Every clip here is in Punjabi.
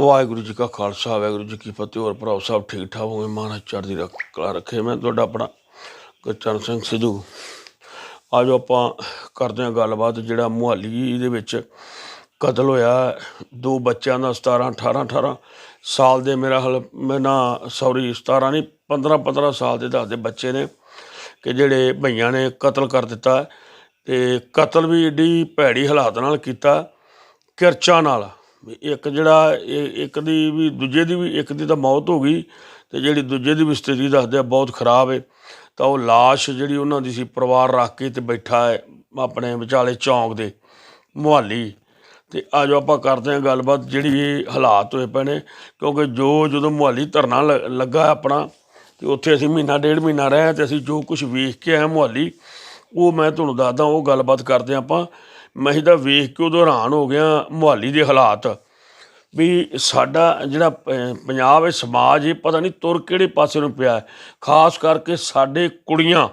ਵਾਹਿਗੁਰੂ ਜੀ ਕਾ ਖਾਲਸਾ, ਵਾਹਿਗੁਰੂ ਜੀ ਕੀ ਫਤਿਹ। ਹੋਰ ਭਰਾਓ, ਸਭ ਠੀਕ ਠਾਕ? ਹੋਵੇ ਮਹਾਰਾਜ ਚੜ੍ਹਦੀ ਕਲਾ ਰੱਖੇ। ਮੈਂ ਤੁਹਾਡਾ ਆਪਣਾ ਗੁਰਚਰਨ ਸਿੰਘ ਸਿੱਧੂ। ਅੱਜ ਆਪਾਂ ਕਰਦੇ ਹਾਂ ਗੱਲਬਾਤ ਜਿਹੜਾ ਮੁਹਾਲੀ ਦੇ ਵਿੱਚ ਕਤਲ ਹੋਇਆ। ਦੋ ਬੱਚਿਆਂ ਦਾ 17 18 18 ਸਾਲ ਦੇ ਮੇਰਾ ਹਲ ਮੈਂ ਨਾ ਸੌਰੀ 17 ਨਹੀਂ 15 15 ਸਾਲ ਦੇ ਦੱਸਦੇ ਬੱਚੇ ਨੇ ਕਿ ਜਿਹੜੇ ਭਈਆਂ ਨੇ ਕਤਲ ਕਰ ਦਿੱਤਾ। ਤੇ ਕਤਲ ਵੀ ਏਡੀ ਭੈੜੀ ਹਾਲਾਤ ਨਾਲ ਕੀਤਾ। ਕਿਰਚਾਂ ਨਾਲ। ਵੀ ਇੱਕ ਜਿਹੜਾ ਇਹ- ਇੱਕ ਦੀ ਵੀ, ਦੂਜੇ ਦੀ ਵੀ, ਇੱਕ ਦੀ ਤਾਂ ਮੌਤ ਹੋ ਗਈ ਤੇ ਜਿਹੜੀ ਦੂਜੇ ਦੀ ਵੀ ਸਥਿਤੀ ਦੱਸਦੇ ਆ ਬਹੁਤ ਖਰਾਬ ਹੈ ਤਾਂ ਉਹ ਲਾਸ਼ ਜਿਹੜੀ ਉਹਨਾਂ ਦੀ ਸੀ, ਪਰਿਵਾਰ ਰੱਖ ਕੇ ਤੇ ਬੈਠਾ ਹੈ ਆਪਣੇ ਵਿਚਾਲੇ ਚੌਂਕ ਦੇ, ਮੁਹਾਲੀ। ਤੇ ਆਜੋ ਆਪਾਂ ਕਰਦੇ ਹਾਂ ਗੱਲਬਾਤ ਜਿਹੜੀ ਇਹ ਹਾਲਾਤ ਹੋਏ ਪਏ ਨੇ, ਕਿਉਂਕਿ ਜੋ ਜਦੋਂ ਮੁਹਾਲੀ ਧਰਨਾ ਲ- ਲੱਗਾ ਆਪਣਾ, ਤੇ ਉੱਥੇ ਅਸੀਂ ਮਹੀਨਾ, ਡੇਢ ਮਹੀਨਾ ਰਹੇ ਤੇ ਅਸੀਂ ਜੋ ਕੁਝ ਵੇਖ ਕੇ ਆਏ ਮੁਹਾਲੀ, ਉਹ ਮੈਂ ਤੁਹਾਨੂੰ ਦੱਸਦਾ, ਉਹ ਗੱਲਬਾਤ ਕਰਦੇ ਹਾਂ ਆਪਾਂ। ਮੈਂ ਇਹਦਾ ਵੇਖ ਕੇ ਉਦੋਂ ਹੈਰਾਨ ਹੋ ਗਿਆ ਮੁਹਾਲੀ ਦੇ ਹਾਲਾਤ। ਵੀ ਸਾਡਾ ਜਿਹੜਾ ਪੰਜਾਬ ਹੈ ਸਮਾਜ ਇਹ ਪਤਾ ਨਹੀਂ ਤੁਰ ਕਿਹੜੇ ਪਾਸੇ ਨੂੰ ਪਿਆ ਖਾਸ ਕਰਕੇ ਸਾਡੇ ਕੁੜੀਆਂ।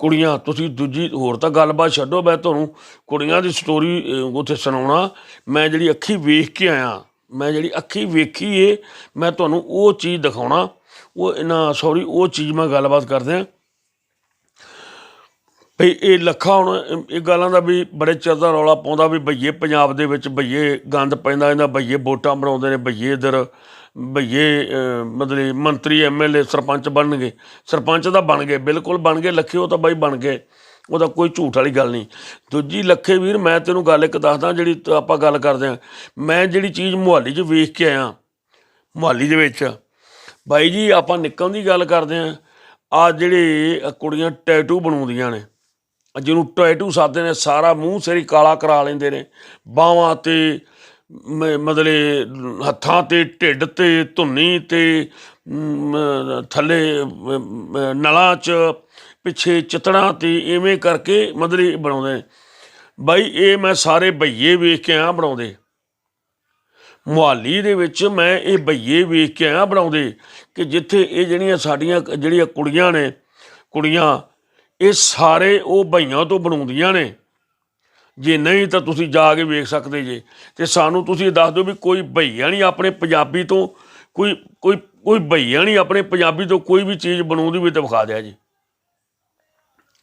ਕੁੜੀਆਂ, ਤੁਸੀਂ ਦੂਜੀ ਹੋਰ ਤਾਂ ਗੱਲਬਾਤ ਛੱਡੋ, ਮੈਂ ਤੁਹਾਨੂੰ ਕੁੜੀਆਂ ਦੀ ਸਟੋਰੀ ਉੱਥੇ ਸੁਣਾਉਣਾ। ਮੈਂ ਜਿਹੜੀ ਅੱਖੀ ਵੇਖ ਕੇ ਆਇਆ, ਮੈਂ ਜਿਹੜੀ ਅੱਖੀ ਵੇਖੀ ਏ ਮੈਂ ਤੁਹਾਨੂੰ ਉਹ ਚੀਜ਼ ਦਿਖਾਉਣਾ। ਉਹ ਇਹਨਾਂ ਸੌਰੀ ਉਹ ਚੀਜ਼ ਮੈਂ ਗੱਲਬਾਤ ਕਰਦੇ ਆ ਭਈ ਇਹ ਲੱਖਾ ਹੁਣ, ਇਹ- ਗੱਲਾਂ ਦਾ ਵੀ ਬੜੇ ਚਿਰ ਦਾ ਰੌਲਾ ਪਾਉਂਦਾ ਵੀ ਭਈਏ ਪੰਜਾਬ ਦੇ ਵਿੱਚ ਭਈਏ ਗੰਦ ਪੈਂਦਾ, ਇਹਨਾਂ ਭਈਏ ਵੋਟਾਂ ਬਣਾਉਂਦੇ ਨੇ ਭਈਏ ਇਧਰ ਭਈਏ ਮਤਲਬ ਮੰਤਰੀ ਐਮਐਲਏ ਸਰਪੰਚ ਬਣਨਗੇ। ਸਰਪੰਚ ਤਾਂ ਬਣ ਗਏ, ਬਿਲਕੁਲ ਬਣ ਗਏ, ਲੱਖੇ ਉਹ ਤਾਂ ਬਾਈ ਬਣ ਗਏ। ਉਹਦਾ ਕੋਈ ਝੂਠ ਵਾਲੀ ਗੱਲ ਨਹੀਂ। ਦੂਜੀ ਲੱਖੇ ਵੀਰ, ਮੈਂ ਤੈਨੂੰ ਗੱਲ ਇੱਕ ਦੱਸਦਾ ਜਿਹੜੀ ਆਪਾਂ ਗੱਲ ਕਰਦੇ ਆ ਮੈਂ ਜਿਹੜੀ ਚੀਜ਼ ਮੁਹਾਲੀ 'ਚ ਵੇਖ ਕੇ ਆਇਆ, ਮੁਹਾਲੀ ਦੇ ਵਿੱਚ, ਬਾਈ ਜੀ ਆਪਾਂ ਨਿਕਲਣ ਦੀ ਗੱਲ ਕਰਦੇ ਆ ਆ ਜਿਹੜੇ ਕੁੜੀਆਂ ਟੈਟੂ ਬਣਾਉਂਦੀਆਂ ਨੇ ਜਿਹਨੂੰ ਟੈਟੂ ਸਾਦੇ ਨੇ, ਸਾਰਾ ਮੂੰਹ ਸਿਰੀ ਕਾਲਾ ਕਰਾ ਲੈਂਦੇ ਨੇ। ਬਾਹਾਂ ਤੇ ਮ- ਮਤਲਬ ਹੱਥਾਂ ਤੇ, ਢਿੱਡ ਤੇ, ਧੁੰਨੀ ਤੇ ਥੱਲੇ ਨਲਾਂ 'ਚ, ਪਿੱਛੇ ਚਿਤੜਾਂ ਤੇ ਐਵੇਂ ਕਰਕੇ ਮਤਲਬ ਬਣਾਉਂਦੇ ਨੇ। ਬਾਈ, ਇਹ ਮੈਂ ਸਾਰੇ ਭਈਏ ਵੇਖ ਕੇ ਆ ਬਣਾਉਂਦੇ। ਮੁਹਾਲੀ ਦੇ ਵਿੱਚ ਮੈਂ ਇਹ ਭਈਏ ਵੇਖ ਕੇ ਆਇਆ ਬਣਾਉਂਦੇ ਕਿ ਜਿੱਥੇ ਇਹ ਜਿਹੜੀਆਂ ਸਾਡੀਆਂ, ਜਿਹੜੀਆਂ ਕੁੜੀਆਂ ਨੇ, ਕੁੜੀਆਂ ਇਹ ਸਾਰੇ ਉਹ ਭਈਆਂ ਤੋਂ ਬਣਾਉਂਦੀਆਂ ਨੇ। ਜੇ ਨਹੀਂ ਤਾਂ ਤੁਸੀਂ ਜਾ ਕੇ ਵੇਖ ਸਕਦੇ ਜੇ। ਤੇ ਸਾਨੂੰ ਤੁਸੀਂ ਦੱਸ ਦਿਓ ਵੀ ਕੋਈ ਭਈਆ ਨਹੀਂ ਆਪਣੇ ਪੰਜਾਬੀ ਤੋਂ, ਕੋਈ ਕੋਈ ਕੋਈ ਭਈਆ ਨਹੀਂ ਆਪਣੇ ਪੰਜਾਬੀ ਤੋਂ ਕੋਈ ਵੀ ਚੀਜ਼ ਬਣਾਉਂਦੀ ਵੀ ਤੇ ਵਿਖਾ ਦਿਆ ਜੀ।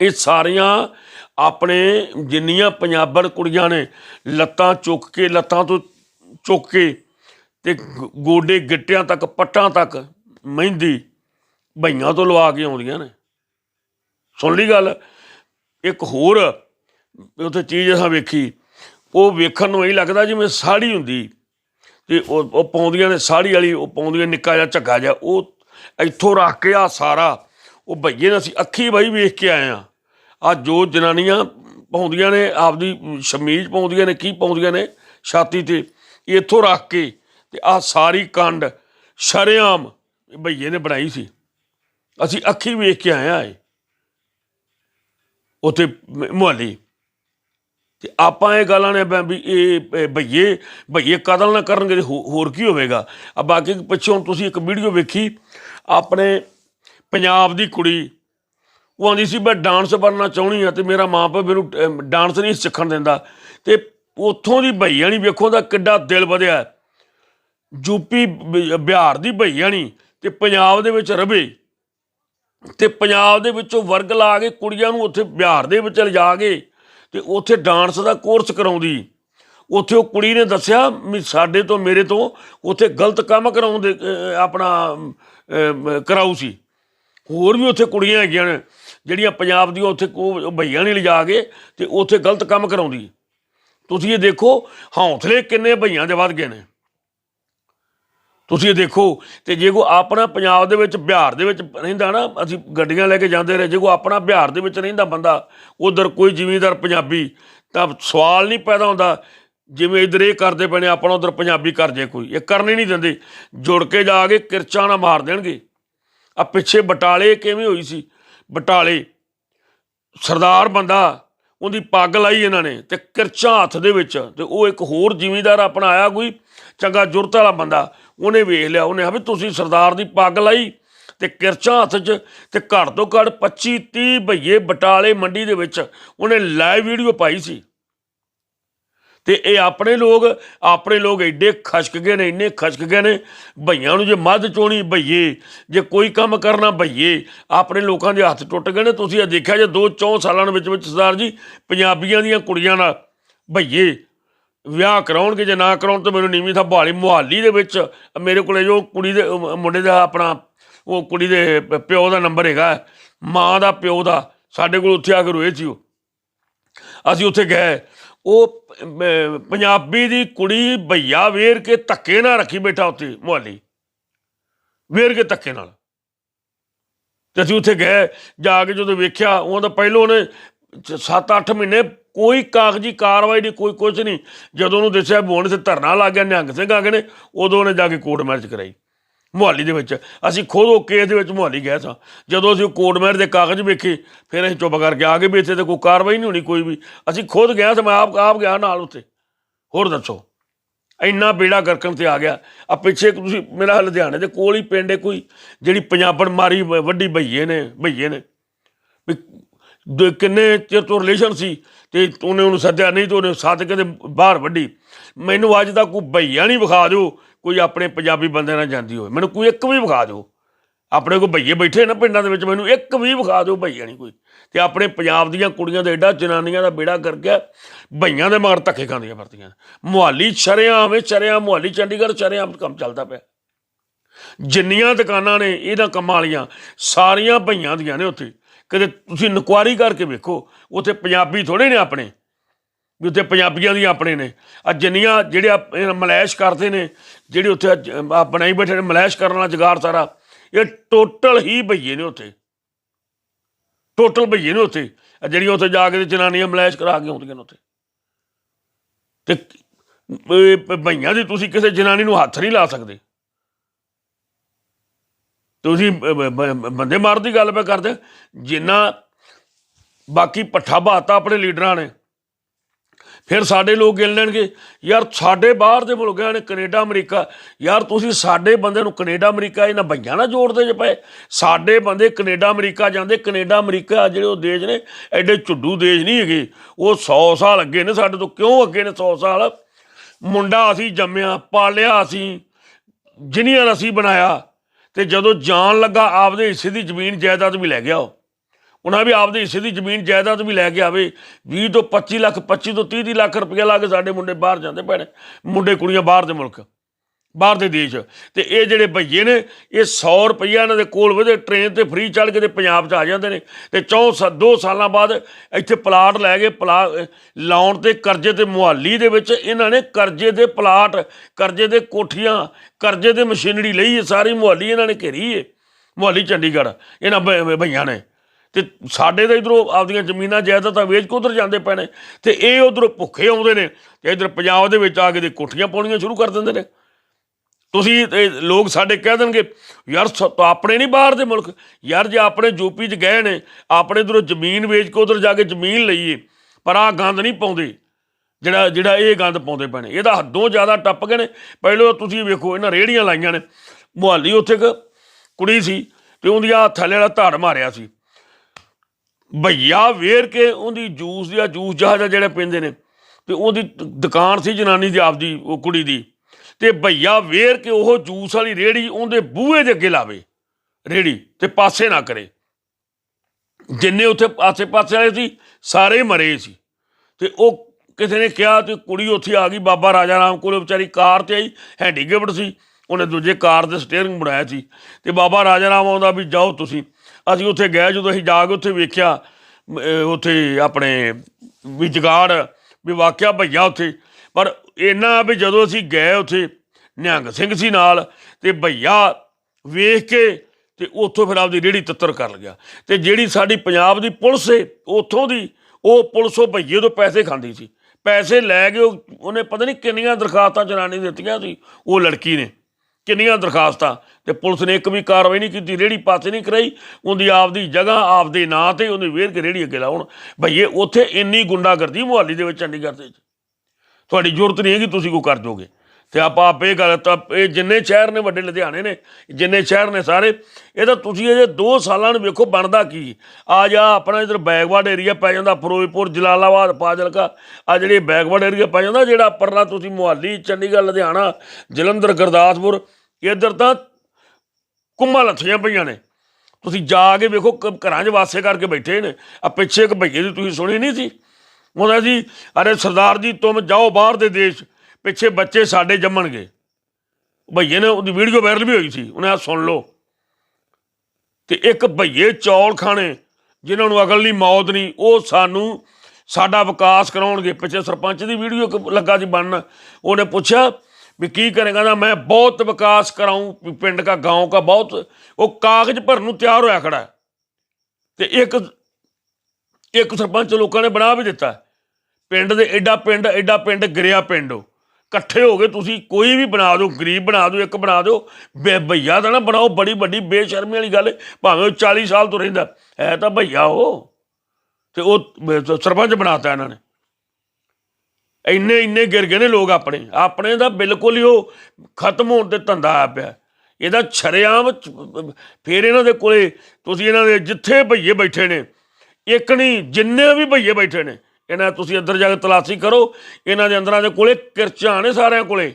ਇਹ ਸਾਰੀਆਂ ਆਪਣੇ ਜਿੰਨੀਆਂ ਪੰਜਾਬਣ ਕੁੜੀਆਂ ਨੇ, ਲੱਤਾਂ ਚੁੱਕ ਕੇ, ਲੱਤਾਂ ਤੋਂ ਚੁੱਕ ਕੇ ਤੇ ਗ- ਗੋਡੇ ਗਿੱਟਿਆਂ ਤੱਕ, ਪੱਟਾਂ ਤੱਕ ਮਹਿੰਦੀ ਭਈਆਂ ਤੋਂ ਲਵਾ ਕੇ ਆਉਂਦੀਆਂ ਨੇ। ਸੁਣ ਲਈ ਗੱਲ। ਇੱਕ ਹੋਰ ਉੱਥੇ ਚੀਜ਼ ਅਸਾਂ ਵੇਖੀ। ਉਹ ਵੇਖਣ ਨੂੰ ਇਹ ਲੱਗਦਾ ਜਿਵੇਂ ਸਾੜੀ ਹੁੰਦੀ। ਤੇ ਉਹ ਉਹ ਪਾਉਂਦੀਆਂ ਨੇ ਸਾੜੀ ਵਾਲੀ, ਉਹ ਪਾਉਂਦੀਆਂ ਨਿੱਕਾ ਜਿਹਾ ਝੱਗਾ ਜਿਹਾ। ਉਹ ਇੱਥੋਂ ਰੱਖ ਕੇ ਆ ਸਾਰਾ, ਉਹ ਭਈਏ ਨੇ ਅਸੀਂ ਅੱਖੀ ਬਾਈ ਵੇਖ ਕੇ ਆਏ ਆ ਆ ਜੋ ਜਨਾਨੀਆਂ ਪਾਉਂਦੀਆਂ ਨੇ, ਆਪਦੀ ਸ਼ਮੀਜ਼ ਪਾਉਂਦੀਆਂ ਨੇ, ਕੀ ਪਾਉਂਦੀਆਂ ਨੇ ਛਾਤੀ ਤੇ, ਇੱਥੋਂ ਰੱਖ ਕੇ ਤੇ ਆ ਸਾਰੀ ਕੰਡ ਸ਼ਰੇਆਮ ਇਹ ਭਈਏ ਨੇ ਬਣਾਈ ਸੀ। ਅਸੀਂ ਅੱਖੀ ਵੇਖ ਕੇ ਆਏ ਆ ਇਹ। ਉੱਥੇ ਮ- ਮੁਹਾਲੀ। ਤੇ ਆਪਾਂ ਇਹ ਗੱਲਾਂ ਨੇ ਵੀ ਇਹ ਇਹ ਭਈਏ ਭਈਏ ਕਤਲ ਨਾ ਕਰਨਗੇ ਤੇ ਹੋਰ ਕੀ ਹੋਵੇਗਾ? ਆ ਬਾਕੀ ਪਿੱਛੋਂ ਤੁਸੀਂ ਇੱਕ ਵੀਡੀਓ ਵੇਖੀ, ਆਪਣੇ ਪੰਜਾਬ ਦੀ ਕੁੜੀ। ਉਹ ਆਂਦੀ ਸੀ, ਮੈਂ ਡਾਂਸ ਬਣਨਾ ਚਾਹੁੰਦੀ ਆ ਤੇ ਮੇਰਾ ਮਾਪੇ ਮੈਨੂੰ ਡਾਂਸ ਨਹੀਂ ਸਿੱਖਣ ਦਿੰਦਾ। ਤੇ ਉੱਥੋਂ ਦੀ ਭਈਆਣੀ ਵੇਖੋ ਦਾ ਕਿੱਡਾ ਦਿਲ ਵਧਿਆ। ਹੈ। ਯੂਪੀ ਬਿ- ਬਿਹਾਰ ਦੀ ਭਈਆਣੀ ਤੇ ਪੰਜਾਬ ਦੇ ਵਿੱਚ ਰਵੇ। ਤੇ ਪੰਜਾਬ ਦੇ ਵਿੱਚੋਂ ਵਰਗ ਲਾ ਕੇ ਕੁੜੀਆਂ ਨੂੰ ਉੱਥੇ ਬਿਹਾਰ ਦੇ ਵਿੱਚ ਲਿਜਾ ਕੇ ਤੇ ਉੱਥੇ ਡਾਂਸ ਦਾ ਕੋਰਸ ਕਰਾਉਂਦੀ। ਉੱਥੇ ਉਹ ਕੁੜੀ ਨੇ ਦੱਸਿਆ ਵੀ ਸਾਡੇ ਤੋਂ ਮੇਰੇ ਤੋਂ ਉੱਥੇ ਗਲਤ ਕੰਮ ਕਰਾਉਂਦੇ ਆਪਣਾ ਅਹ, ਕਰਾਊ ਸੀ। ਹੋਰ ਵੀ ਉੱਥੇ ਕੁੜੀਆਂ ਹੈਗੀਆਂ ਨੇ ਜਿਹੜੀਆਂ ਪੰਜਾਬ ਦੀਆਂ ਉੱਥੇ ਉਹ ਭਈਆਂ ਨਹੀਂ ਲਿਜਾ ਕੇ ਤੇ ਉੱਥੇ ਗਲਤ ਕੰਮ ਕਰਾਉਂਦੀ। ਤੁਸੀਂ ਇਹ ਦੇਖੋ ਹੌਂਸਲੇ ਕਿੰਨੇ ਭਈਆਂ ਦੇ ਵੱਧ ਗਏ ਨੇ। ਤੁਸੀਂ ਇਹ ਦੇਖੋ ਤੇ ਜੇ ਕੋ ਆਪਣਾ ਪੰਜਾਬ ਦੇ ਵਿੱਚ ਬਿਹਾਰ ਦੇ ਵਿੱਚ ਰਹਿੰਦਾ ਨਾ, ਅਸੀਂ ਗੱਡੀਆਂ ਲੈ ਕੇ ਜਾਂਦੇ ਰਹੇ, ਜੇ ਕੋ ਆਪਣਾ ਬਿਹਾਰ ਦੇ ਵਿੱਚ ਰਹਿੰਦਾ ਬੰਦਾ, ਉਧਰ ਕੋਈ ਜ਼ਿਮੀਂਦਾਰ ਪੰਜਾਬੀ, ਤਾਂ ਸਵਾਲ ਨਹੀਂ ਪੈਦਾ ਹੁੰਦਾ। ਜਿਵੇਂ ਇਧਰ ਇਹ ਕਰਦੇ ਪਏ ਨੇ, ਆਪਣਾ ਉਧਰ ਪੰਜਾਬੀ ਕਰ ਜੇ ਕੋਈ, ਇਹ ਕਰਨੇ ਨਹੀਂ ਦਿੰਦੇ। ਜੁੜ ਕੇ ਜਾ ਕੇ ਕਿਰਚਾਂ ਨਾਲ ਮਾਰ ਦੇਣਗੇ। ਆ ਪਿੱਛੇ ਬਟਾਲੇ ਕਿਵੇਂ ਹੋਈ ਸੀ? ਬਟਾਲੇ, ਸਰਦਾਰ ਬੰਦਾ, ਉਹਦੀ ਪੱਗ ਲਾਈ ਇਹਨਾਂ ਨੇ ਤੇ ਕਿਰਚਾਂ ਹੱਥ ਦੇ ਵਿੱਚ, ਤੇ ਉਹ ਇੱਕ ਹੋਰ ਜ਼ਿਮੀਂਦਾਰ ਆਪਣਾ ਆਇਆ ਕੋਈ, ਚੰਗਾ ਜੁਰਤ ਵਾਲਾ ਬੰਦਾ ਉਹਨੇ ਵੇਖ ਲਿਆ, ਉਹਨੇ ਆ ਵੀ ਤੁਸੀਂ ਸਰਦਾਰ ਦੀ ਪੱਗ ਲਾਈ ਤੇ ਕਿਰਚਾਂ ਹੱਥ 'ਚ ਤੇ ਘੱਟ ਤੋਂ ਘੱਟ 25 30 ਭਈਏ ਬਟਾਲੇ ਮੰਡੀ ਦੇ ਵਿੱਚ ਉਹਨੇ ਲਾਈਵ ਵੀਡੀਓ ਪਾਈ ਸੀ। ਤੇ ਇਹ ਆਪਣੇ ਲੋਕ ਆਪਣੇ ਲੋਕ ਐਡੇ ਖਸ਼ਕ ਗਏ ਨੇ, ਇੰਨੇ ਖਸ਼ਕ ਗਏ ਨੇ ਭਈਆਂ ਨੂੰ ਜੇ ਮੱਧ ਚੋਣੀ ਭਈਏ ਜੇ ਕੋਈ ਕੰਮ ਕਰਨਾ ਭਈਏ ਆਪਣੇ ਲੋਕਾਂ ਦੇ ਹੱਥ ਟੁੱਟ ਗਏ ਨੇ। ਤੁਸੀਂ ਇਹ ਦੇਖਿਆ ਜੇ ਦੋ ਚੌਂ ਸਾਲਾਂ ਦੇ ਵਿੱਚ ਵਿੱਚ ਸਰਦਾਰ ਜੀ ਪੰਜਾਬੀਆਂ ਦੀਆਂ ਕੁੜੀਆਂ ਨਾਲ ਭਈਏ ਵਿਆਹ ਕਰਾਉਣਗੇ ਜੇ ਨਾ ਕਰਾਉਣ ਤਾਂ ਮੈਨੂੰ ਨੀਵੀਂ ਥਾਂ ਬਹਾਲੀ ਮੁਹਾਲੀ ਦੇ ਵਿੱਚ, ਮੇਰੇ ਕੋਲੇ ਜੋ ਕੁੜੀ ਦੇ ਮੁੰਡੇ ਦਾ ਆਪਣਾ, ਉਹ ਕੁੜੀ ਦੇ ਪਿਓ ਦਾ ਨੰਬਰ ਹੈਗਾ, ਮਾਂ ਦਾ ਪਿਓ ਦਾ, ਸਾਡੇ ਕੋਲ ਉੱਥੇ ਆ ਕੇ ਰੋਏ ਸੀ ਉਹ। ਅਸੀਂ ਉੱਥੇ ਗਏ, ਉਹ ਪੰਜਾਬੀ ਦੀ ਕੁੜੀ ਭਈਆ ਵੇਰ ਕੇ ਧੱਕੇ ਨਾਲ ਰੱਖੀ ਬੈਠਾ ਉੱਥੇ ਮੁਹਾਲੀ। ਵੇਰ ਕੇ ਧੱਕੇ ਨਾਲ। ਤੇ ਅਸੀਂ ਉੱਥੇ ਗਏ, ਜਾ ਕੇ ਜਦੋਂ ਵੇਖਿਆ, ਉਹ ਤਾਂ ਪਹਿਲੋਂ ਉਹਨੇ 7-8 ਮਹੀਨੇ ਕੋਈ ਕਾਗਜ਼ੀ ਕਾਰਵਾਈ ਨਹੀਂ, ਕੋਈ ਕੁਝ ਨਹੀਂ। ਜਦੋਂ ਉਹਨੂੰ ਦੱਸਿਆ ਵੀ 'ਤੇ ਧਰਨਾ ਲੱਗ ਗਿਆ ਨਿਹੰਗ ਸਿੰਘ ਆ ਗਏ ਨੇ, ਉਦੋਂ ਉਹਨੇ ਜਾ ਕੇ ਕੋਰਟ ਮੈਰਿਜ ਕਰਾਈ, ਮੁਹਾਲੀ ਦੇ ਵਿੱਚ। ਅਸੀਂ ਖੁਦ ਉਹ ਕੇਸ ਦੇ ਵਿੱਚ ਮੁਹਾਲੀ ਗਏ ਸਾਂ। ਜਦੋਂ ਅਸੀਂ ਕੋਰਟ ਮੈਰਿਜ ਦੇ ਕਾਗਜ਼ ਵੇਖੇ, ਫਿਰ ਅਸੀਂ ਚੁੱਪ ਕਰਕੇ ਆ ਗਏ ਵੀ ਇੱਥੇ ਤਾਂ ਕੋਈ ਕਾਰਵਾਈ ਨਹੀਂ ਹੋਣੀ ਕੋਈ ਵੀ। ਅਸੀਂ ਖੁਦ ਗਏ ਸਾਂ, ਮੈਂ ਆਪ ਆਪ ਗਿਆ ਨਾਲ ਉੱਥੇ। ਹੋਰ ਦੱਸੋ। ਇੰਨਾ ਬੇੜਾ ਗਰਕਣ ਤੇ ਆ ਗਿਆ। ਆ ਪਿੱਛੇ ਤੁਸੀਂ, ਮੇਰਾ ਲੁਧਿਆਣੇ ਦੇ ਕੋਲ ਹੀ ਪਿੰਡ ਹੈ ਕੋਈ, ਜਿਹੜੀ ਪੰਜਾਬਣ ਮਾਰੀ ਵ- ਵੱਡੀ ਭਈਏ ਨੇ ਭਈਏ ਨੇ। ਵੀ ਕਿੰਨੇ ਚਿਰ ਤੋਂ ਰਿਲੇਸ਼ਨ ਸੀ? ਤੇ ਉਹਨੇ ਉਹਨੂੰ ਸੱਦਿਆ ਨਹੀਂ ਤੇ ਉਹਨੇ ਸੱਦ ਕੇ ਤੇ ਬਾਹਰ ਵੱਢੀ। ਮੈਨੂੰ ਅੱਜ ਤੱਕ ਕੋਈ ਭਈਆ ਨਹੀਂ ਵਿਖਾ ਦਿਓ, ਕੋਈ ਆਪਣੇ ਪੰਜਾਬੀ ਬੰਦੇ ਨਾਲ ਜਾਂਦੀ ਹੋਵੇ। ਮੈਨੂੰ ਕੋਈ ਇੱਕ ਵੀ ਵਿਖਾ ਦਿਓ। ਆਪਣੇ ਕੋਲ ਭਈਏ ਬੈਠੇ ਨਾ ਪਿੰਡਾਂ ਦੇ ਵਿੱਚ, ਮੈਨੂੰ ਇੱਕ ਵੀ ਵਿਖਾ ਦਿਓ ਭਈਆ ਨਹੀਂ ਕੋਈ। ਤੇ ਆਪਣੇ ਪੰਜਾਬ ਦੀਆਂ ਕੁੜੀਆਂ ਦੇ ਐਡਾ ਜਨਾਨੀਆਂ ਦਾ ਬੇੜਾ ਕਰ ਗਿਆ ਭਈਆਂ ਦੇ ਮਾਰ ਧੱਕੇ ਖਾਂਦੀਆਂ ਵਰਤੀਆਂ ਮੁਹਾਲੀ ਸ਼ਰਿਆਮ ਵਿੱਚ ਸ਼ਰਿਆਮ ਮੁਹਾਲੀ ਚੰਡੀਗੜ੍ਹ ਸ਼ਰਿਆਮ ਕੰਮ ਚੱਲਦਾ ਪਿਆ। ਜਿੰਨੀਆਂ ਦੁਕਾਨਾਂ ਨੇ, ਇਹਨਾਂ ਕੰਮਾਂ ਵਾਲੀਆਂ, ਸਾਰੀਆਂ ਭਈਆਂ ਦੀਆਂ ਨੇ ਉੱਥੇ। ਕਦੇ ਤੁਸੀਂ ਇਨਕੁਆਰੀ ਕਰਕੇ ਵੇਖੋ ਉੱਥੇ ਪੰਜਾਬੀ ਥੋੜੇ ਨੇ ਆਪਣੇ ਵੀ ਉੱਥੇ ਪੰਜਾਬੀਆਂ ਦੀ ਆਪਣੇ ਨੇ। ਆ ਜਿੰਨੀਆਂ ਜਿਹੜੇ ਆ- ਮਲੈਸ਼ ਕਰਦੇ ਨੇ ਜਿਹੜੇ ਉੱਥੇ ਅੱਜ, ਆ ਬਣਾਈ ਬੈਠੇ ਨੇ ਮਲੈਸ਼ ਕਰਨ ਵਾਲਾ ਜਗਾਰ ਸਾਰਾ ਇਹ ਟੋਟਲ ਹੀ ਭਈਏ ਨੇ ਉੱਥੇ। ਟੋਟਲ ਭਈਏ ਨੇ ਉੱਥੇ। ਜਿਹੜੀਆਂ ਉੱਥੇ ਜਾ ਕੇ ਜਨਾਨੀਆਂ ਮਲੈਸ਼ ਕਰਾ ਕੇ ਆਉਂਦੀਆਂ ਨੇ ਉੱਥੇ। ਤੇ ਇਹ ਭਈਆਂ ਦੀ ਤੁਸੀਂ ਕਿਸੇ ਜਨਾਨੀ ਨੂੰ ਹੱਥ ਨਹੀਂ ਲਾ ਸਕਦੇ। ਤੁਸੀਂ ਬੰਦੇ ਮਾਰ ਦੀ ਗੱਲ ਪੈ ਕਰਦੇ, ਜਿੰਨਾ ਬਾਕੀ ਪੱਠਾ ਬਾਤਾ ਆਪਣੇ ਲੀਡਰਾਂ ਨੇ, ਫਿਰ ਸਾਡੇ ਲੋਕ ਗਿਣ ਲੈਣਗੇ, ਯਾਰ ਸਾਡੇ ਬਾਹਰ ਦੇ ਮੁਲਕਾਂ ਨੇ ਕੈਨੇਡਾ, ਅਮਰੀਕਾ, ਯਾਰ ਤੁਸੀਂ ਸਾਡੇ ਬੰਦੇ ਨੂੰ ਕੈਨੇਡਾ, ਅਮਰੀਕਾ ਇਹਨਾਂ ਬਈਆਂ ਨਾਲ ਜੋੜਦੇ ਜੇ ਪਏ, ਸਾਡੇ ਬੰਦੇ ਕੈਨੇਡਾ, ਅਮਰੀਕਾ ਜਾਂਦੇ, ਕੈਨੇਡਾ, ਅਮਰੀਕਾ ਜਿਹੜੇ ਉਹ ਦੇਸ਼ ਨੇ, ਐਡੇ ਝੁੱਡੂ ਦੇਸ਼ ਨਹੀਂ ਹੈਗੇ, ਉਹ 100 ਸਾਲ ਅੱਗੇ ਨੇ, ਸਾਡੇ ਤੋਂ ਕਿਉਂ ਅੱਗੇ ਨੇ 100 ਸਾਲ? ਮੁੰਡਾ ਅਸੀਂ ਜੰਮਿਆ, ਪਾਲਿਆ ਅਸੀਂ, ਜਿਨੀਆਂ ਅਸੀਂ ਬਣਾਇਆ ਤੇ ਜਦੋਂ ਜਾਣ ਲੱਗਾ ਆਪਦੇ ਹਿੱਸੇ ਦੀ ਜ਼ਮੀਨ ਜਾਇਦਾਦ ਵੀ ਲੈ ਗਿਆ ਉਹ, ਉਹਨਾਂ ਵੀ ਆਪਦੇ ਹਿੱਸੇ ਦੀ ਜ਼ਮੀਨ ਜਾਇਦਾਦ ਵੀ ਲੈ ਕੇ ਆਵੇ 20 ਤੋਂ 25 ਲੱਖ 25 ਤੋਂ 30 ਲੱਖ ਰੁਪਏ ਲਾ ਕੇ ਸਾਡੇ ਮੁੰਡੇ ਬਾਹਰ ਜਾਂਦੇ ਭੈਣੇ, ਮੁੰਡੇ ਕੁੜੀਆਂ ਬਾਹਰ ਦੇ ਮੁਲਕ। ਬਾਹਰ ਦੇ ਦੇਸ਼। ਤੇ ਇਹ ਜਿਹੜੇ ਭਈਏ ਨੇ, ਇਹ 100 ਰੁਪਈਆ ਇਹਨਾਂ ਦੇ ਕੋਲ ਵਧੇ ਟ੍ਰੇਨ ਤੇ ਫ੍ਰੀ ਚੜ੍ਹ ਕੇ ਤੇ ਪੰਜਾਬ 'ਚ ਆ ਜਾਂਦੇ ਨੇ। ਤੇ ਚੌਂ ਸ- ਦੋ ਸਾਲਾਂ ਬਾਅਦ ਇੱਥੇ ਪਲਾਟ ਲੈ ਗਏ ਪਲਾ ਲਾਉਣ ਤੇ ਕਰਜ਼ੇ ਤੇ ਮੁਹਾਲੀ ਦੇ ਵਿੱਚ ਇਹਨਾਂ ਨੇ ਕਰਜ਼ੇ ਦੇ ਪਲਾਟ, ਕਰਜ਼ੇ ਦੇ ਕੋਠੀਆਂ, ਕਰਜ਼ੇ ਦੇ ਮਸ਼ੀਨਰੀ ਲਈ ਇਹ ਸਾਰੀ ਮੁਹਾਲੀ ਇਹਨਾਂ ਨੇ ਘੇਰੀ ਏ। ਮੁਹਾਲੀ, ਚੰਡੀਗੜ੍ਹ, ਇਹਨਾਂ ਭ- ਭ- ਭਈਆਂ ਨੇ। ਤੇ ਸਾਡੇ ਤਾਂ ਇਧਰੋਂ ਆਪਦੀਆਂ ਜ਼ਮੀਨਾਂ ਜਾਇਦਾਦਾਂ ਵੇਚ ਕੇ ਉਧਰ ਜਾਂਦੇ ਪੈਣੇ। ਨੇ ਤੇ ਇਹ ਉਧਰੋਂ ਭੁੱਖੇ ਆਉਂਦੇ ਨੇ, ਤੇ ਇਧਰ ਪੰਜਾਬ ਦੇ ਵਿੱਚ ਆ ਕੇ ਤੇ ਕੋਠੀਆਂ ਪਾਉਣੀਆਂ ਸ਼ੁਰੂ ਕਰ ਦਿੰਦੇ ਨੇ। ਤੁਸੀਂ ਲੋਕ ਸਾਡੇ ਕਹਿ ਦੇਣਗੇ, ਯਾਰ ਸ- ਆਪਣੇ ਨਹੀਂ ਬਾਹਰ ਦੇ ਮੁਲਕ। ਯਾਰ ਜੇ ਆਪਣੇ ਯੂਪੀ 'ਚ ਗਏ ਨੇ, ਆਪਣੇ ਇਧਰੋਂ ਜ਼ਮੀਨ ਵੇਚ ਕੇ ਉਧਰ ਜਾ ਕੇ ਜ਼ਮੀਨ ਲਈਏ, ਪਰ ਆ ਗੰਦ ਨਹੀਂ ਪਾਉਂਦੇ। ਜਿਹੜਾ ਜਿਹੜਾ ਇਹ ਗੰਦ ਪਾਉਂਦੇ ਪੈਣੇ ਨੇ, ਇਹਦਾ ਹੱਦੋਂ ਜ਼ਿਆਦਾ ਟੱਪ ਗਏ ਨੇ। ਪਹਿਲਾਂ ਤੁਸੀਂ ਵੇਖੋ, ਇਹਨਾਂ ਰੇੜੀਆਂ ਲਾਈਆਂ ਨੇ। ਮੁਹਾਲੀ ਉੱਥੇ ਇੱਕ ਕੁੜੀ ਸੀ, ਤੇ ਉਹਦੀ ਆ ਥੱਲੇ ਵਾਲਾ ਧੜ ਮਾਰਿਆ ਸੀ। ਭਈਆ ਵੇਰ ਕੇ ਉਹਦੀ ਜੂਸ ਜਾਂ ਜੂਸ ਜਹਾਜ਼ ਜਿਹੜੇ ਪੀਂਦੇ ਨੇ, ਤੇ ਉਹਦੀ ਦੁਕਾਨ ਸੀ ਜਨਾਨੀ ਦੀ, ਆਪਦੀ, ਉਹ ਕੁੜੀ ਦੀ। ਤੇ ਭਈਆ ਵੇਰ ਕੇ ਉਹ ਜੂਸ ਵਾਲੀ ਰੇੜੀ ਉਹਦੇ ਬੂਹੇ ਦੇ ਅੱਗੇ ਲਾਵੇ। ਰੇੜੀ ਤੇ ਪਾਸੇ ਨਾ ਕਰੇ। ਜਿੰਨੇ ਉੱਥੇ ਆਸੇ ਪਾਸੇ ਵਾਲੇ ਸੀ, ਸਾਰੇ ਮਰੇ ਸੀ। ਤੇ ਉਹ ਕਿਸੇ ਨੇ ਕਿਹਾ ਤੇ ਕੁੜੀ ਉੱਥੇ ਆ ਗਈ, ਬਾਬਾ ਰਾਜਾ ਰਾਮ ਕੋਲ ਵਿਚਾਰੀ ਕਾਰ ਤੇ ਆਈ ਹੈਂਡੀਕੈਪਟ ਸੀ। ਉਹਨੇ ਦੂਜੇ ਕਾਰ ਦੇ ਸਟੀਅਰਿੰਗ ਬਣਾਇਆ ਸੀ। ਤੇ ਬਾਬਾ ਰਾਜਾ ਰਾਮ ਆਉਂਦਾ ਵੀ ਜਾਓ ਤੁਸੀਂ। ਅਸੀਂ ਉੱਥੇ ਗਏ, ਜਦੋਂ ਅਸੀਂ ਜਾ ਕੇ ਉੱਥੇ ਵੇਖਿਆ ਉੱਥੇ ਆਪਣੇ ਵੀ ਜਗਾੜ, ਵੀ ਵਾਕਿਆ ਭਈਆ ਉੱਥੇ ਪਰ ਇੰਨਾ ਵੀ ਜਦੋਂ ਅਸੀਂ ਗਏ ਉੱਥੇ, ਨਿਹੰਗ ਸਿੰਘ ਸੀ ਨਾਲ ਤੇ ਭਈਆ ਵੇਖ ਕੇ ਤੇ ਉੱਥੋਂ ਫਿਰ ਆਪਦੀ ਰੇੜੀ ਤੱਤਰ ਕਰ ਲਿਆ। ਤੇ ਜਿਹੜੀ ਸਾਡੀ ਪੰਜਾਬ ਦੀ ਪੁਲਿਸ ਏ, ਉੱਥੋਂ ਦੀ, ਉਹ ਪੁਲਿਸ ਉਹ ਭਈਏ ਤੋਂ ਪੈਸੇ ਖਾਂਦੀ ਸੀ। ਪੈਸੇ ਲੈ ਕੇ ਉਹ- ਉਹਨੇ ਪਤਾ ਨਹੀਂ ਕਿੰਨੀਆਂ ਦਰਖਾਸਤਾਂ ਜਨਾਨੀ ਦਿੱਤੀਆਂ ਸੀ, ਉਹ ਲੜਕੀ ਨੇ। ਕਿੰਨੀਆਂ ਦਰਖਾਸਤਾਂ ਤੇ ਪੁਲਿਸ ਨੇ ਇੱਕ ਵੀ ਕਾਰਵਾਈ ਨਹੀਂ ਕੀਤੀ, ਰੇੜੀ ਪਾਸੇ ਨਹੀਂ ਕਰਾਈ, ਉਹਦੀ ਆਪਦੀ ਜਗ੍ਹਾ, ਆਪਦੇ ਨਾਂ ਤੇ ਉਹਨੇ ਵੇਰ ਕੇ ਰੇੜੀ ਅੱਗੇ ਲਾਉਣ। ਭਈਏ, ਉੱਥੇ ਇੰਨੀ ਗੁੰਡਾਗਰਦੀ ਮੁਹਾਲੀ ਦੇ ਵਿੱਚ ਚੰਡੀਗੜ੍ਹ ਦੇ ਵਿੱਚ। ਤੁਹਾਡੀ ਜ਼ਰੂਰਤ ਨਹੀਂ ਹੈਗੀ, ਤੁਸੀਂ ਕੋ ਕਰ ਜੋਗੇ। ਤੇ ਆਪਾਂ ਆਪੇ ਗੱਲ ਤਾਂ ਇਹ ਜਿੰਨੇ ਸ਼ਹਿਰ ਨੇ, ਵੱਡੇ ਲੁਧਿਆਣੇ ਨੇ, ਜਿੰਨੇ ਸ਼ਹਿਰ ਨੇ ਸਾਰੇ, ਇਹ ਤਾਂ ਤੁਸੀਂ ਇਹ 2 ਸਾਲਾਂ ਨੂੰ ਵੇਖੋ ਬਣਦਾ ਕੀ। ਆ ਜਾ ਆਪਣਾ ਇਧਰ ਬੈਕਵਰਡ ਏਰੀਆ ਪੈ ਜਾਂਦਾ, ਫਿਰੋਜ਼ਪੁਰ, ਜਲਾਲਾਬਾਦ, ਫਾਜ਼ਿਲਕਾ। ਆ ਜਿਹੜੇ ਬੈਕਵਰਡ ਏਰੀਆ ਪੈ ਜਾਂਦਾ, ਜਿਹੜਾ ਪਰਲਾ ਤੁਸੀਂ ਮੁਹਾਲੀ, ਚੰਡੀਗੜ੍ਹ, ਲੁਧਿਆਣਾ, ਜਲੰਧਰ, ਗੁਰਦਾਸਪੁਰ, ਇੱਧਰ ਤਾਂ ਕੁੰਮਾਂ ਲੱਥੀਆਂ ਪਈਆਂ ਨੇ। ਤੁਸੀਂ ਜਾ ਕੇ ਵੇਖੋ ਕ- ਘਰਾਂ 'ਚ ਵਾਸੇ ਕਰਕੇ ਬੈਠੇ ਨੇ। ਆ ਪਿੱਛੇ ਇੱਕ ਭਈਏ ਦੀ ਤੁਸੀਂ ਸੁਣੀ ਨਹੀਂ ਸੀ? ਉਹਨਾਂ ਜੀ ਅਰੇ ਸਰਦਾਰ ਜੀ ਤੁਮ ਜਾਓ ਬਾਹਰ ਦੇ ਦੇਸ਼ ਪਿੱਛੇ ਬੱਚੇ ਸਾਡੇ ਜੰਮਣਗੇ ਭਈਏ ਨੇ ਉਹਦੀ ਵੀਡੀਓ ਵਾਇਰਲ ਵੀ ਹੋਈ ਸੀ ਉਹਨੇ ਆ ਸੁਣ ਲਓ ਤੇ ਇੱਕ ਭਈਏ ਚੌਲ ਖਾਣੇ ਜਿਨ੍ਹਾਂ ਨੂੰ ਅਕਲ ਨਹੀਂ ਮੌਤ ਨਹੀਂ ਉਹ ਸਾਨੂੰ ਸਾਡਾ ਵਿਕਾਸ ਕਰਾਉਣਗੇ ਪਿੱਛੇ ਸਰਪੰਚ ਦੀ ਵੀਡੀਓ ਲੱਗਾ ਸੀ ਬਣਨ ਉਹਨੇ ਪੁੱਛਿਆ ਵੀ ਕੀ ਕਰੇਗਾ ਨਾ ਮੈਂ ਬਹੁਤ ਵਿਕਾਸ ਕਰਾਉਂ ਪਿੰਡ ਦਾ گاؤں ਦਾ ਬਹੁਤ ਉਹ ਕਾਗਜ਼ ਭਰਨ ਨੂੰ ਤਿਆਰ ਹੋਇਆ ਖੜਾ ਹੈ। ਤੇ ਇੱਕ ਇੱਕ ਸਰਪੰਚ ਲੋਕਾਂ ਨੇ ਬਣਾ ਵੀ ਦਿੱਤਾ ਪਿੰਡ ਦੇ ਐਡਾ ਪਿੰਡ ਐਡਾ ਪਿੰਡ, ਗਿਰਿਆ ਪਿੰਡ। ਇਕੱਠੇ ਹੋ ਗਏ ਤੁਸੀਂ ਕੋਈ ਵੀ ਬਣਾ ਦਿਓ, ਗਰੀਬ ਬਣਾ ਦਿਓ, ਇੱਕ ਬਣਾ ਦਿਓ, ਬੇ- ਭਈਆ ਦਾ ਨਾ ਬਣਾਓ, ਬੜੀ ਵੱਡੀ ਬੇਸ਼ਰਮੀ ਵਾਲੀ ਗੱਲ ਭਾਵੇਂ ਉਹ 40 ਸਾਲ ਤੋਂ ਰਹਿੰਦਾ। ਹੈ ਤਾਂ ਭਈਆ ਉਹ, ਤੇ ਉਹ ਬ- ਸਰਪੰਚ ਬਣਾਤਾ ਇਹਨਾਂ ਨੇ। ਇੰਨੇ ਇੰਨੇ ਗਿਰ ਗਏ ਨੇ ਲੋਕ ਆਪਣੇ। ਆਪਣੇ ਦਾ ਬਿਲਕੁਲ ਹੀ ਉਹ ਖਤਮ ਹੋਣ ਤੇ ਧੰਦਾ ਆ ਪਿਆ। ਇਹਦਾ ਛਰੇਆਮ ਚ- ਫੇਰ ਇਹਨਾਂ ਦੇ ਕੋਲੇ ਤੁਸੀਂ ਇਹਨਾਂ ਦੇ ਜਿੱਥੇ ਭਈਏ ਬੈਠੇ ਨੇ, ਇੱਕ ਨਹੀਂ, ਜਿੰਨੇ ਵੀ ਭਈਏ ਬੈਠੇ ਨੇ ਇਹਨਾਂ ਤੁਸੀਂ ਅੰਦਰ ਜਾ ਕੇ ਤਲਾਸ਼ੀ ਕਰੋ। ਇਹਨਾਂ ਦੇ ਅੰਦਰਾਂ ਦੇ ਕੋਲੇ ਕਿਰਚਾਂ ਨੇ ਸਾਰਿਆਂ ਕੋਲੇ।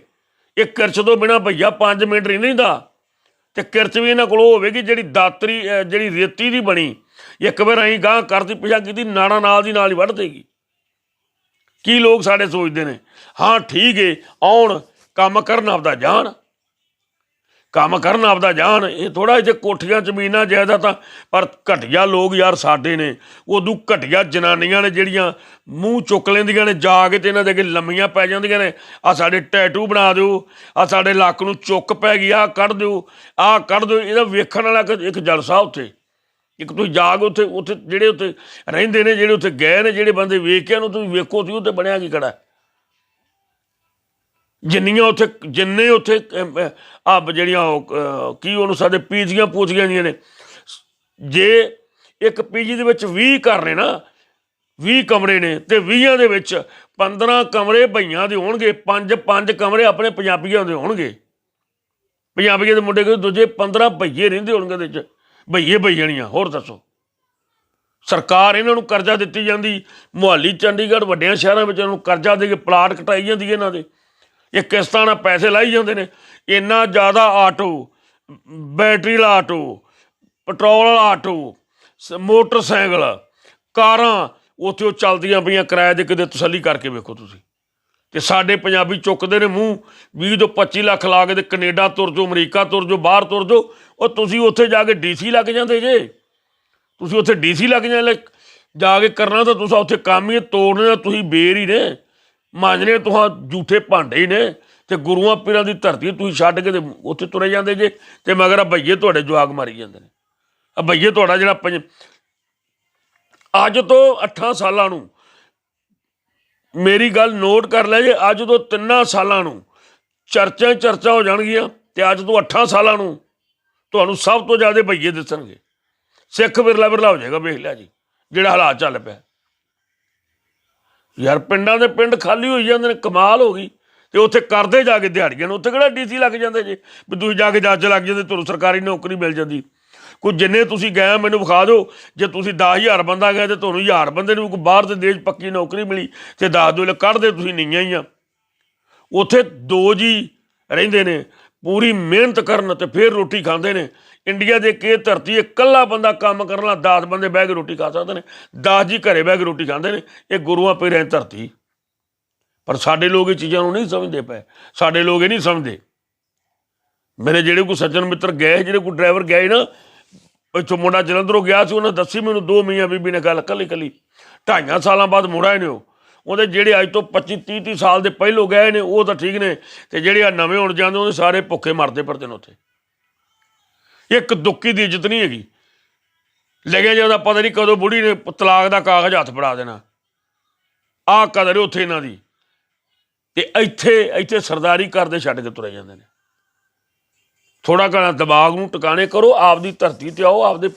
ਇਹ ਕਿਰਚ ਤੋਂ ਬਿਨਾ ਭਈਆ 5 ਮਿੰਟ ਨਹੀਂ ਰਹਿੰਦਾ। ਤੇ ਕਿਰਚ ਵੀ ਇਹਨਾਂ ਕੋਲ ਹੋਵੇਗੀ ਜਿਹੜੀ ਦਾਤਰੀ ਜਿਹੜੀ ਰੇਤੀ ਦੀ ਬਣੀ। ਇੱਕ ਵਾਰ ਅਸੀਂ ਗਾਂ ਕਰਦੀ ਪਿਛਾ ਕੀਤੀ, ਨਾੜਾ ਨਾਲ ਦੀ ਨਾਲ ਹੀ ਵੱਢ ਦੇਗੀ। ਕੀ ਲੋਕ ਸਾਡੇ ਸੋਚਦੇ ਨੇ? ਹਾਂ, ਠੀਕ ਏ, ਆਉਣ, ਕੰਮ ਕਰਨ ਆਪਦਾ ਜਾਣ। ਕੰਮ ਕਰਨ ਆਪਦਾ ਜਾਣ ਇਹ ਥੋੜਾ ਜਿਹਾ ਕੋਠੀਆਂ, ਜ਼ਮੀਨਾਂ ਜਾਇਦਾਦਾਂ ਪਰ ਘਟੀਆ ਲੋਕ ਯਾਰ ਸਾਡੇ ਨੇ। ਉਦੋਂ ਘਟੀਆ ਜਨਾਨੀਆਂ ਨੇ ਜਿਹੜੀਆਂ ਮੂੰਹ ਚੁੱਕ ਲੈਂਦੀਆਂ ਨੇ, ਜਾ ਕੇ ਤੇ ਇਹਨਾਂ ਦੇ ਅੱਗੇ ਲੰਮੀਆਂ ਪੈ ਜਾਂਦੀਆਂ ਨੇ। ਆ ਸਾਡੇ ਟੈਟੂ ਬਣਾ ਦਿਓ ਆ ਸਾਡੇ ਲੱਕ ਨੂੰ ਚੁੱਕ ਪੈ ਗਈ ਆ ਕੱਢ ਦਿਓ ਆ ਕੱਢ ਦਿਓ, ਇਹਦਾ ਵੇਖਣ ਵਾਲਾ ਇੱਕ- ਜਲਸਾ ਉੱਥੇ। ਇੱਕ ਤੁਸੀਂ ਜਾ ਕੇ ਉੱਥੇ ਉੱਥੇ, ਜਿਹੜੇ ਉੱਥੇ ਰਹਿੰਦੇ ਨੇ, ਜਿਹੜੇ ਉੱਥੇ ਗਏ ਨੇ, ਜਿਹੜੇ ਬੰਦੇ ਵੇਖ ਕੇ ਉਹਨੂੰ ਤੁਸੀਂ ਵੇਖੋ, ਤੁਸੀਂ ਉੱਥੇ ਬਣਿਆ ਕੀ ਖੜਾ ਜਿੰਨੀਆਂ ਉੱਥੇ ਜਿੰਨੇ ਉੱਥੇ ਆ ਜਿਹੜੀਆਂ ਉਹ, ਕੀ ਉਹਨੂੰ ਸਾਡੇ ਪੀਜੀਆਂ ਪੂਜੀਆਂ ਦੀਆਂ ਨੇ। ਜੇ ਇੱਕ ਪੀਜੀ ਦੇ ਵਿੱਚ 20 ਘਰ ਨੇ ਨਾ 20 ਕਮਰੇ ਨੇ ਤੇ 20 ਦੇ ਵਿੱਚ 15 ਕਮਰੇ ਭਈਆਂ ਦੇ ਹੋਣਗੇ ਪੰਜ ਪੰਜ ਕਮਰੇ ਆਪਣੇ ਪੰਜਾਬੀਆਂ ਦੇ ਹੋਣਗੇ। ਪੰਜਾਬੀਆਂ ਦੇ ਮੁੰਡੇ ਕੋਈ ਦੂਜੇ 15 ਭਈਏ ਰਹਿੰਦੇ ਹੋਣਗੇ ਦੇ ਵਿੱਚ ਭਈਏ ਭਈਆਣੀਆਂ ਹੋਰ ਦੱਸੋ? ਸਰਕਾਰ ਇਹਨਾਂ ਨੂੰ ਕਰਜ਼ਾ ਦਿੱਤੀ ਜਾਂਦੀ ਮੁਹਾਲੀ ਚੰਡੀਗੜ੍ਹ ਵੱਡਿਆਂ ਸ਼ਹਿਰਾਂ ਵਿੱਚ ਇਹਨਾਂ ਨੂੰ ਕਰਜ਼ਾ ਦੇ ਕੇ ਪਲਾਟ ਕਟਾਈ ਜਾਂਦੀ ਹੈ ਇਹਨਾਂ ਦੇ। ਇਹ ਕਿਸ਼ਤਾਂ ਨਾਲ ਪੈਸੇ ਲਾਈ ਜਾਂਦੇ ਨੇ। ਇੰਨਾ ਜ਼ਿਆਦਾ ਆਟੋ ਬੈਟਰੀ ਵਾਲਾ ਆਟੋ ਪੈਟਰੋਲ ਵਾਲਾ ਆਟੋ ਸ- ਮੋਟਰਸਾਈਕਲ ਕਾਰਾਂ ਉੱਥੇ ਉਹ ਚੱਲਦੀਆਂ ਪਈਆਂ ਕਿਰਾਏ ਦੇ ਕਿਤੇ ਤਸੱਲੀ ਕਰਕੇ ਵੇਖੋ ਤੁਸੀਂ। ਤੇ ਸਾਡੇ ਪੰਜਾਬੀ ਚੁੱਕਦੇ ਨੇ ਮੂੰਹ 20 ਤੋਂ 25 ਲੱਖ ਲਾ ਕੇ ਤੇ ਕੈਨੇਡਾ ਤੁਰ ਜਾਓ ਅਮਰੀਕਾ ਤੁਰ ਜਾਓ ਬਾਹਰ ਤੁਰ ਜਾਓ ਉਹ ਤੁਸੀਂ ਉੱਥੇ ਜਾ ਕੇ ਡੀਸੀ ਲੱਗ ਜਾਂਦੇ ਜੇ। ਤੁਸੀਂ ਉੱਥੇ ਡੀਸੀ ਲੱਗ ਜਾਂਦੇ ਜਾ ਕੇ ਕਰਨਾ ਤਾਂ ਤੁਸੀਂ ਉੱਥੇ ਕੰਮ ਹੀ ਹੈ, ਤੋੜਨੇ ਤਾਂ ਤੁਸੀਂ ਬੇਰ ਹੀ ਨੇ। ਮਾਂਜਨੇ ਤੁਹਾਂ ਝੂਠੇ ਭਾਂਡੇ ਹੀ ਨੇ ਤੇ ਗੁਰੂਆਂ ਪੀਰਾਂ ਦੀ ਧਰਤੀ ਤੁਸੀਂ ਛੱਡ ਕੇ ਤੇ ਉੱਥੇ ਤੁਰੇ ਜਾਂਦੇ ਜੇ ਤੇ ਮਗਰ ਆ ਭਈਏ ਤੁਹਾਡੇ ਜਵਾਗ ਮਾਰੀ ਜਾਂਦੇ ਨੇ। ਆ ਭਈਏ ਤੁਹਾਡਾ ਜਿਹੜਾ ਪੰਜ ਅੱਜ ਤੋਂ 8 ਸਾਲਾਂ ਨੂੰ ਮੇਰੀ ਗੱਲ ਨੋਟ ਕਰ ਲੈ ਜੇ, ਅੱਜ ਤੋਂ 3 ਸਾਲਾਂ ਨੂੰ ਚਰਚਾ ਚਰਚਾ ਹੋ ਜਾਣਗੀਆਂ ਤੇ ਅੱਜ ਤੋਂ 8 ਸਾਲਾਂ ਨੂੰ ਤੁਹਾਨੂੰ ਸਭ ਤੋਂ ਜ਼ਿਆਦਾ ਭਈਏ ਦਿਸਣਗੇ। ਸਿੱਖ ਵਿਰਲਾ ਵਿਰਲਾ ਹੋ ਜਾਏਗਾ, ਵੇਖ ਲਿਆ ਜੀ, ਜਿਹੜਾ ਹਾਲਾਤ ਚੱਲ ਪਿਆ। ਯਾਰ ਪਿੰਡਾਂ ਦੇ ਪਿੰਡ ਖਾਲੀ ਹੋਈ ਜਾਂਦੇ ਨੇ, ਕਮਾਲ ਹੋ ਗਈ। ਤੇ ਉੱਥੇ ਕਰਦੇ ਜਾ ਕੇ ਦਿਹਾੜੀਆਂ ਨੂੰ, ਉੱਥੇ ਕਿਹੜਾ ਡੀਸੀ ਲੱਗ ਜਾਂਦੇ ਜੇ? ਵੀ ਤੁਸੀਂ ਜਾ ਕੇ ਜੱਜ ਲੱਗ ਜਾਂਦੇ, ਤੁਹਾਨੂੰ ਸਰਕਾਰੀ ਨੌਕਰੀ ਮਿਲ ਜਾਂਦੀ। ਕੋਈ ਜਿੰਨੇ ਤੁਸੀਂ ਗਏ ਮੈਨੂੰ ਵਿਖਾ ਦਿਓ। ਜੇ ਤੁਸੀਂ 10000 ਬੰਦਾ ਗਏ ਤੇ ਤੁਹਾਨੂੰ 1000 ਬੰਦੇ ਨੂੰ ਕੋਈ ਬਾਹਰ ਦੇ ਦੇਸ਼ ਪੱਕੀ ਨੌਕਰੀ ਮਿਲੀ, ਤੇ ਦੱਸ ਦਿਓ ਲੈ ਕੱਢਦੇ ਤੁਸੀਂ ਨਹੀਂ ਆਈਆਂ ਉੱਥੇ ਦੋ ਜੀ ਰਹਿੰਦੇ ਨੇ, ਪੂਰੀ ਮਿਹਨਤ ਕਰਨ ਤੇ ਫਿਰ ਰੋਟੀ ਖਾਂਦੇ ਨੇ। ਇੰਡੀਆ ਦੇ ਕੇ ਧਰਤੀ ਇਕੱਲਾ ਬੰਦਾ ਕੰਮ ਕਰਨ ਲਾ 10 ਬੰਦੇ ਬਹਿ ਕੇ ਰੋਟੀ ਖਾ ਸਕਦੇ ਨੇ 10 ਜੀ ਘਰੇ ਬਹਿ ਕੇ ਰੋਟੀ ਖਾਂਦੇ ਨੇ, ਇਹ ਗੁਰੂਆਂ ਪੀਰਾਂ ਦੀ ਧਰਤੀ। ਪਰ ਸਾਡੇ ਲੋਕ ਇਹ ਚੀਜ਼ਾਂ ਨੂੰ ਨਹੀਂ ਸਮਝਦੇ ਪਏ, ਸਾਡੇ ਲੋਕ ਇਹ ਨਹੀਂ ਸਮਝਦੇ। ਮੇਰੇ ਜਿਹੜੇ ਕੋਈ ਸੱਜਣ ਮਿੱਤਰ ਗਏ, ਜਿਹੜੇ ਕੋਈ ਡਰਾਈਵਰ ਗਏ ਨਾ ਇੱਥੋਂ ਮੁੰਡਾ ਜਲੰਧਰੋਂ ਗਿਆ ਸੀ, ਉਹਨੇ ਦੱਸੀ ਮੈਨੂੰ ਦੋ ਮੀਆਂ ਬੀਬੀ ਨੇ ਗੱਲ ਕੱਲੀ ਕੱਲੀ। ਢਾਈਆਂ ਸਾਲਾਂ ਬਾਅਦ ਮੁੜਾ ਆਏ ਨੇ ਉਹ। ਉਹਦੇ ਜਿਹੜੇ ਅੱਜ ਤੋਂ 25 30 30 ਸਾਲ ਦੇ ਪਹਿਲੋਂ ਗਏ ਨੇ, ਉਹ ਤਾਂ ਠੀਕ ਨੇ, ਤੇ ਜਿਹੜੇ ਆ ਨਵੇਂ ਹੁਣ ਜਾਂਦੇ, ਉਹਦੇ ਸਾਰੇ ਭੁੱਖੇ ਮਰਦੇ ਫਿਰਦੇ ਨੇ ਉੱਥੇ। ਇੱਕ ਦੁੱਕੀ ਦੀ ਇੱਜ਼ਤ ਨਹੀਂ ਹੈਗੀ। ਲੱਗਿਆ ਜਾਂਦਾ ਪਤਾ ਨਹੀਂ ਕਦੋਂ ਬੁੜੀ ਨੇ ਤਲਾਕ ਦਾ ਕਾਗਜ਼ ਹੱਥ ਫੜਾ ਦੇਣਾ। ਆਹ ਕਦਰ ਉੱਥੇ ਇਹਨਾਂ ਦੀ। ਤੇ ਇੱਥੇ ਇੱਥੇ ਸਰਦਾਰੀ ਕਰਦੇ ਛੱਡ ਕੇ ਤੁਰੇ ਜਾਂਦੇ ਨੇ। ਥੋੜਾ ਘਣਾ ਦਿਮਾਗ ਨੂੰ ਟਿਕਾਣੇ ਕਰੋ, ਆਪਦੀ ਧਰਤੀ ਤੇ ਆਓ, ਆਪਦੇ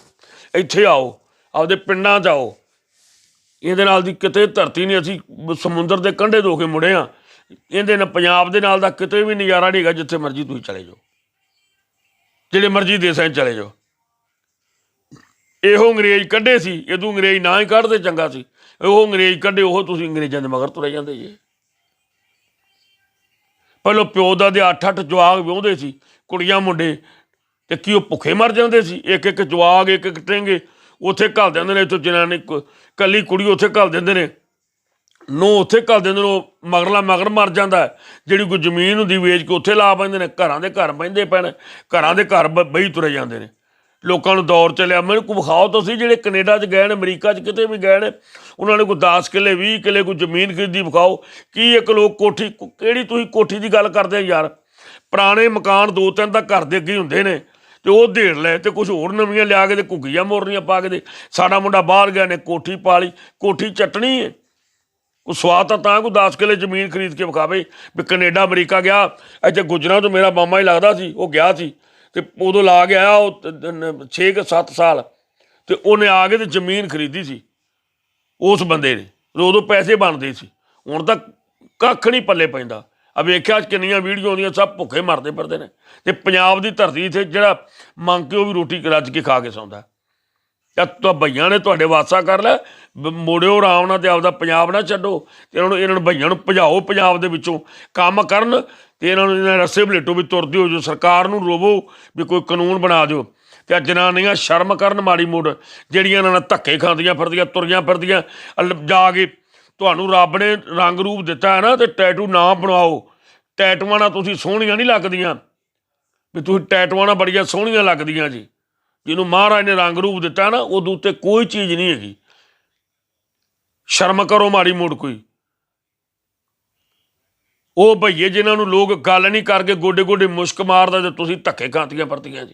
ਇੱਥੇ ਆਓ, ਆਪਦੇ ਪਿੰਡਾਂ 'ਚ ਆਓ। ਇਹਦੇ ਨਾਲ ਦੀ ਕਿਤੇ ਧਰਤੀ ਨਹੀਂ, ਅਸੀਂ ਸਮੁੰਦਰ ਦੇ ਕੰਢੇ ਧੋ ਕੇ ਮੁੜੇ ਆ। ਇਹਦੇ ਨਾਲ ਪੰਜਾਬ ਦੇ ਨਾਲ ਦਾ ਕਿਤੇ ਵੀ ਨਜ਼ਾਰਾ ਨਹੀਂ ਹੈਗਾ, ਜਿੱਥੇ ਮਰਜ਼ੀ ਤੁਸੀਂ ਚਲੇ ਜਾਓ। ਜਿਹੜੇ ਮਰਜ਼ੀ ਦੇਸਾਂ 'ਚ ਚਲੇ ਜਾਓ। ਇਹੋ ਅੰਗਰੇਜ਼ ਕੱਢੇ ਸੀ ਇਹਦੋਂ ਅੰਗਰੇਜ਼ ਨਾ ਹੀ ਕੱਢਦੇ, ਚੰਗਾ ਸੀ। ਉਹ ਅੰਗਰੇਜ਼ ਕੱਢੇ, ਉਹ ਤੁਸੀਂ ਅੰਗਰੇਜ਼ਾਂ ਦੇ ਮਗਰ ਤੁਰੇ ਜਾਂਦੇ ਜੀ। ਪਹਿਲਾਂ ਪਿਓ ਦਾ ਦੇ ਅੱਠ ਅੱਠ ਜਵਾਗ ਵਿਆਹੁੰਦੇ ਸੀ, ਕੁੜੀਆਂ ਮੁੰਡੇ, ਤੇ ਕੀ ਉਹ ਭੁੱਖੇ ਮਰ ਜਾਂਦੇ ਸੀ? ਇੱਕ ਇੱਕ ਜਵਾਗ ਇੱਕ ਇੱਕ ਟੇਂਗੇ, ਉੱਥੇ ਘੱਲ ਦਿੰਦੇ ਨੇ, ਇੱਥੋਂ ਜਨਾਨੀ ਕ- ਕੱਲੀ ਕੁੜੀ ਉੱਥੇ ਘੱਲ ਦਿੰਦੇ ਨੇ। ਨੂੰ ਉੱਥੇ ਘੱਲ ਨੇ ਉਹ ਮਗਰਲਾ ਮਗਰ ਮਰ ਜਾਂਦਾ ਜਿਹੜੀ ਕੋਈ ਜ਼ਮੀਨ ਹੁੰਦੀ ਵੇਚ ਕੇ ਉੱਥੇ ਲਾ ਪੈਂਦੇ ਨੇ, ਘਰਾਂ ਦੇ ਘਰ ਬਹਿੰਦੇ ਪੈਣ, ਘਰਾਂ ਦੇ ਘਰ ਬ- ਬਈ ਤੁਰੇ ਜਾਂਦੇ ਨੇ। ਲੋਕਾਂ ਨੂੰ ਦੌਰ ਚੱਲਿਆ। ਮੈਨੂੰ ਕੋ ਵਿਖਾਓ ਤੁਸੀਂ ਜਿਹੜੇ ਕੈਨੇਡਾ 'ਚ ਗਏ ਨੇ, ਅਮਰੀਕਾ 'ਚ ਕਿਤੇ ਵੀ ਗਏ ਨੇ, ਉਹਨਾਂ ਨੇ ਕੋਈ 10 ਕਿੱਲੇ 20 ਕਿੱਲੇ ਕੋਈ ਜ਼ਮੀਨ ਖਰੀਦੀ ਵਿਖਾਓ। ਕੀ ਇੱਕ ਲੋਕ ਕੋਠੀ ਕਿਹੜੀ ਤੁਸੀਂ ਕੋਠੀ ਦੀ ਗੱਲ ਕਰਦੇ ਯਾਰ? ਪੁਰਾਣੇ ਮਕਾਨ ਦੋ ਤਿੰਨ ਤਾਂ ਘਰ ਦੇ ਅੱਗੇ ਹੁੰਦੇ ਨੇ, ਤੇ ਉਹ ਢੇੜ ਲੈ ਤੇ ਕੁਝ ਹੋਰ ਨਵੀਆਂ ਲਿਆ ਕੇ ਤੇ ਘੁੱਗੀਆਂ ਮੋਰਨੀਆਂ ਪਾ ਕੇ ਤੇ ਸਾਡਾ ਮੁੰਡਾ ਬਾਹਰ ਗਿਆ ਨੇ ਕੋਠੀ ਪਾ ਲਈ ਕੋਠੀ ਚਟਣੀ ਹੈ ਉਹ ਸਵਾਦ ਤਾਂ ਤਾਂ ਕੋਈ 10 ਕਿੱਲੇ ਜ਼ਮੀਨ ਖਰੀਦ ਕੇ ਵਿਖਾਵੇ ਵੀ ਕੈਨੇਡਾ, ਅਮਰੀਕਾ ਗਿਆ, ਇੱਥੇ ਗੁਜਰਾਂ ਤੋਂ ਮੇਰਾ ਮਾਮਾ ਹੀ ਲੱਗਦਾ ਸੀ, ਉਹ ਗਿਆ ਸੀ ਤੇ ਉਦੋਂ ਲਾ ਕੇ ਆਇਆ ਉਹ 6 ਕਿ 7 ਸਾਲ ਤੇ ਉਹਨੇ ਆ ਕੇ ਤੇ ਜ਼ਮੀਨ ਖਰੀਦੀ ਸੀ ਉਸ ਬੰਦੇ ਨੇ ਉਦੋਂ ਪੈਸੇ ਬਣਦੇ ਸੀ। ਹੁਣ ਤਾਂ ਕੱਖ ਨਹੀਂ ਪੱਲੇ ਪੈਂਦਾ। ਆ ਵੇਖਿਆ ਕਿੰਨੀਆਂ ਵੀਡੀਓ ਆਉਂਦੀਆਂ, ਸਭ ਭੁੱਖੇ ਮਰਦੇ ਫਿਰਦੇ ਨੇ ਤੇ ਪੰਜਾਬ ਦੀ ਧਰਤੀ ਤੇ ਜਿਹੜਾ ਮੰਗ ਕੇ ਉਹ ਵੀ ਰੋਟੀ ਰੱਜ ਕੇ ਖਾ ਕੇ ਸੌਂਦਾ। ਤਾਂ ਤਾਂ ਭਈਆਂ ਨੇ ਤੁਹਾਡੇ ਵਾਸਾ ਕਰ ਲਿਆ। ਬ- ਮੋੜਿਓ ਆਰਾਮ ਨਾਲ ਤੇ ਆਪਦਾ ਪੰਜਾਬ ਨਾ ਛੱਡੋ। ਤੇ ਇਹਨਾਂ ਨੂੰ ਇਹਨਾਂ ਨੂੰ ਭਈਆਂ ਨੂੰ ਭਜਾਓ ਪੰਜਾਬ ਦੇ ਵਿੱਚੋਂ। ਕੰਮ ਕਰਨ ਤੇ ਇਹਨਾਂ ਨੂੰ ਇਹਨਾਂ ਰਸੇ ਬਲੇਟੋ ਵੀ ਤੁਰਦੇ ਹੋ ਜੋ ਸਰਕਾਰ ਨੂੰ ਰੋਵੋ ਵੀ ਕੋਈ ਕਾਨੂੰਨ ਬਣਾ ਦਿਓ। ਤੇ ਜਨਾਨੀਆਂ ਸ਼ਰਮ ਕਰਨ ਮਾੜੀ ਮੋੜ। ਜਿਹੜੀਆਂ ਇਹਨਾਂ ਨਾਲ ਧੱਕੇ ਖਾਂਦੀਆਂ ਫਿਰਦੀਆਂ, ਤੁਰੀਆਂ ਫਿਰਦੀਆਂ ਜਾ ਕੇ ਤੁਹਾਨੂੰ ਰੱਬ ਨੇ ਰੰਗ ਰੂਪ ਦਿੱਤਾ ਹੈ ਨਾ ਤੇ ਟੈਟੂ ਨਾ ਬਣਾਓ। ਟੈਟੂਆਂ ਨਾਲ ਤੁਸੀਂ ਸੋਹਣੀਆਂ ਨਹੀਂ ਲੱਗਦੀਆਂ। ਵੀ ਤੁਸੀਂ ਟੈਟੂਆਂ ਨਾਲ ਬੜੀਆਂ ਸੋਹਣੀਆਂ ਲੱਗਦੀਆਂ ਜੀ। ਜਿਹਨੂੰ ਮਹਾਰਾਜ ਨੇ ਰੰਗ ਰੂਪ ਦਿੱਤਾ ਨਾ, ਉਹਦੇ ਉੱਤੇ ਕੋਈ ਚੀਜ਼ ਨਹੀਂ ਹੈਗੀ। ਸ਼ਰਮ ਕਰੋ ਮਾੜੀ ਮੋੜ ਕੋਈ। ਉਹ ਭਈਏ ਜਿਨ੍ਹਾਂ ਨੂੰ ਲੋਕ ਗੱਲ ਨਹੀਂ ਕਰਕੇ ਗੋਡੇ ਗੋਡੇ ਮੁਸ਼ਕ ਮਾਰਦਾ ਤੇ ਤੁਸੀਂ ਧੱਕੇ ਖਾਂਤੀਆਂ ਪਰਤੀਆਂ ਜੀ।